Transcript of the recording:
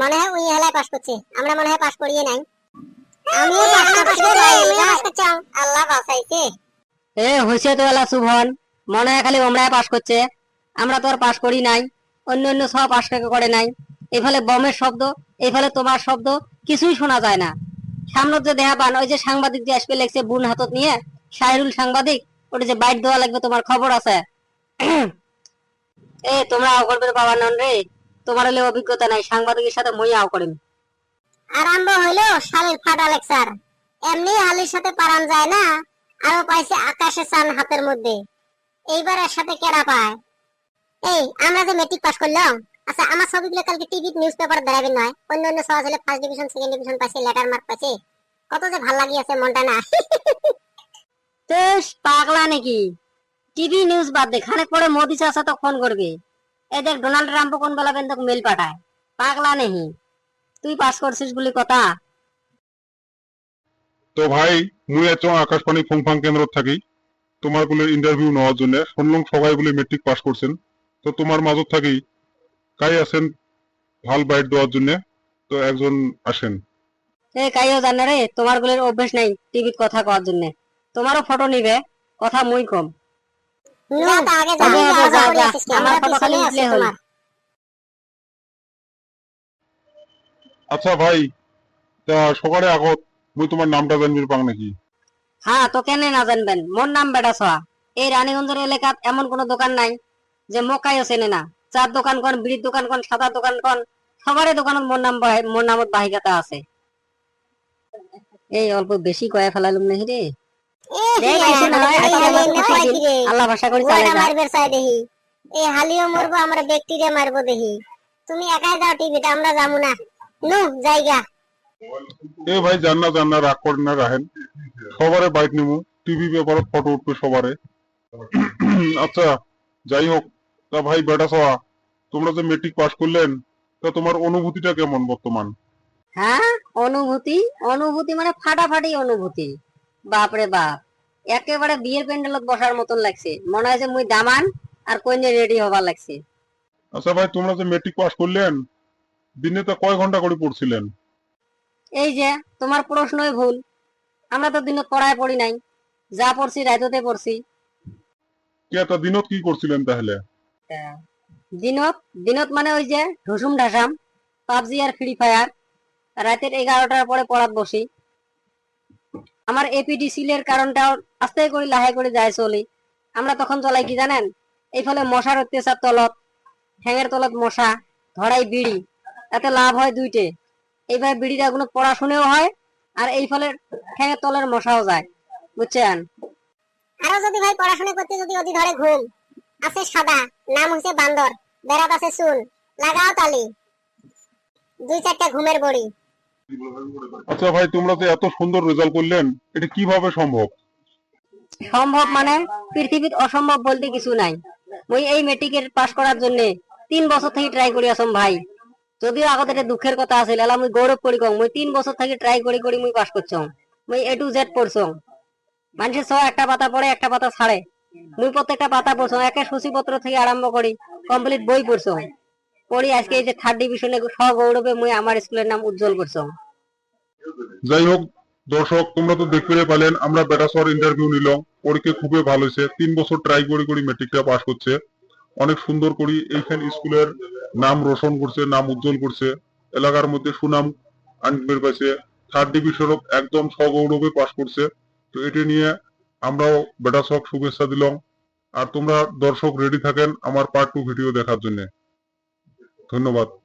মনে হয় উই হেলায় পাস করছে। আমরা মনে হয় পাস করিয়ে নাই। আমিও পাস করছি ভাই পাস করছি। আল্লাহ বাঁচাইছে। এ হয়েছে তো এলা শুভন মনে হয় খালি ওমরাই পাস করছে। আমরা তো আর পাস করি নাই। অন্য অন্য সব পাস করে নাই। এফালে বমের শব্দ এফালে তোমার শব্দ কিছুই শোনা যায় না। সামনে যে দেহা পান ওই যে সাংবাদিক যে আসবে লেগছে বুন হাতত নিয়ে শাহরুল সাংবাদিক ওটা যে বাইট দেওয়া লাগবে তোমার খবর আছে। এ তোমরা করবে বাবা নন রে। তোমার হলে অভিজ্ঞতা নাই সাংবাদিকের সাথে মই আও করিম। আরম্ভ হইল শালের ফাটা লেকচার। এমনি হালির সাথে পারান যায় না আরও পাইছে আকাশে চান হাতের মধ্যে। এইবার এর সাথে কেডা পায়? এই আমরা যে মেট্রিক পাস করলাম আচ্ছা আমার ছবিগুলো কালকে টিভি নিউজ পেপার দেখাবেন নয় অন্য অন্য সহজ হলে ফার্স্ট ডিভিশন সেকেন্ড ডিভিশন পাইছে লেটার মার্ক পাইছে। কত যে ভালো লাগিয়েছে মনটা না। তেস পাগলা নাকি। টিভি নিউজ বাদ দে খানিক পরে মোদি চাচা তো ফোন করবে। এই দেখ ডোনাল্ড ট্রাম্প কোন বেলা বেন মেল পাঠায়? পাগলা নেহি। তুই পাস করছিস বলি কথা। তো ভাই মুই এত আকাশবাণী ফুংফাং কেন্দ্র থাকি। তোমারগুলো ইন্টারভিউ নেওয়ার জন্য। শুনলাম সবাই বলে মেট্রিক পাস করছেন তো তোমার মাজত থাকি কাই আছেন ভালো বাইট দেওয়ার জন্য? তো একজন আসেন। এ কাইও জানে রে তোমারগুলোর অভ্যেস নাই টিভিত কথা কওয়ার জন্য। তোমারও ফটো নিবে কথা মুই কম। তা আগে যা? আমার খালি উঠলে হলো। আচ্ছা ভাই তা সকালে আগত মুই তোমার নামটা জানবি পাং নাকি? হ্যাঁ তো কেন না জানবেন। মোর নাম বেটা সোয়া এই রানীগঞ্জের এলাকাত এমন কোনো দোকান নাই যে মকাইও চেনে না। চার দোকান কোন বিড়ির দোকান কোন সাদা দোকান কোন সবারই দোকানত মোর নাম মোর নামত বাহিকাতা আছে। এই অল্প বেশি কয়ে ফেলালুম নাহি রে। আল্লাহ ভাষা করে মারবে চাই দেখি এই হালিও মরবো আমরা ব্যক্তিরে মারবো দেখি। তুমি একাই যাও টিভিতে আমরা যাব না। নু জায়গা। এ ভাই জান্না জান্না রাগ করেন না রাহেন সবারে বাইট নিমু। টিভি পেপারে ফটো উঠবে সবারে। আচ্ছা যাই হোক তা ভাই বেটা সওয়া তোমরা যে মেট্রিক পাস করলেন তা তোমার অনুভূতিটা কেমন বর্তমান? হ্যাঁ অনুভূতি? অনুভূতি মানে ফাটাফাটি অনুভূতি। বাপরে বাপ। একেবারে বিয়ের প্যান্ডেলত বসার মতন লাগছে। মনে হয় যে মুই দামান আর কইনে রেডি হবার লাগছে। আচ্ছা ভাই তোমরা যে মেট্রিক পাস করলেন দিনে তো কয় ঘণ্টা করে পড়ছিলেন? এই যে তোমার প্রশ্নই ভুল। আমরা তো দিনত পড়ায় পড়ি নাই। যা পড়ছি রাইততে পড়ছি। কি একটা দিনত কি করছিলেন তাহলে? দিনত দিনত মানে ওই যে ঢুসুম ঢাসাম পাবজি আর ফ্রি ফায়ার রাতের এগারোটার পরে পড়াত বসি। আমার এপিডি সিলের কারণটাও আস্তে করে লাহে করে যায় চলি। আমরা তখন চলাই কি জানেন? এই ফলে মশার অত্যাচার তলত, ঠ্যাঙের তলত মশা, ধরাই বিড়ি তাতে লাভ হয় দুইটে। এইভাবে বিড়ির আগুনে পড়াশুনেও হয়, আর এই ফলে ঠ্যাঙের তলের মশাও যায়। বুঝছেন? আরও যদি ভাই পড়াশোনা করতে যদি অতি ধরে ঘুম, আছে সাদা, নাম হচ্ছে বান্দর, বেড়াত আছে চুল, লাগাও তালি। দুই চারটা ঘুমের বড়ি। আচ্ছা ভাই, তোমরা যে এত সুন্দর রেজাল্ট করলেন, এটা কীভাবে সম্ভব? সম্ভব মানে পৃথিবীর অসম্ভব বলতে কিছু নাই। মুই এই মেট্রিকের পাস করার জন্য তিন বছর থেকে ট্রাই করি আসম ভাই। যদিও আগতে এটা দুঃখের কথা আছিল, এলা মুই গৌরব করি কম মুই তিন বছর থেকে ট্রাই করি করি মুই পাস করছম। মুই এ টু জেড পড়ছম। মানুষের সব একটা পাতা পড়ে, একটা পাতা ছাড়ে। মুই প্রত্যেকটা পাতা পড়ছম, একে সূচিপত্র থেকে আরম্ভ করি কমপ্লিট বই পড়ছম। পড়ি, আজকে এই যে থার্ড ডিভিশনে সগৌরবে মুই আমার স্কুলের নাম উজ্জ্বল করছম। যাই হোক দর্শক, তোমরা তো দেখতে পেলেন, আমরা বেটাসর ইন্টারভিউ নিলাম। পরীক্ষা খুবই ভালো হয়েছে। তিন বছর ট্রাই করে করে মেট্রিকটা পাস করছে। অনেক সুন্দর করি এইখান স্কুলের নাম রোশন করছে, নাম উজ্জ্বল করছে। এলাকার মধ্যে সুনাম আনবে পাইছে। থার্ড ডিভিশন একদম সগৌরবে পাস করছে। তো এটা নিয়ে আমরাও বেটাসক শুভেচ্ছা দিলাম। আর তোমরা দর্শক রেডি থাকেন আমার পার্ট টু ভিডিও দেখার জন্য। ধন্যবাদ।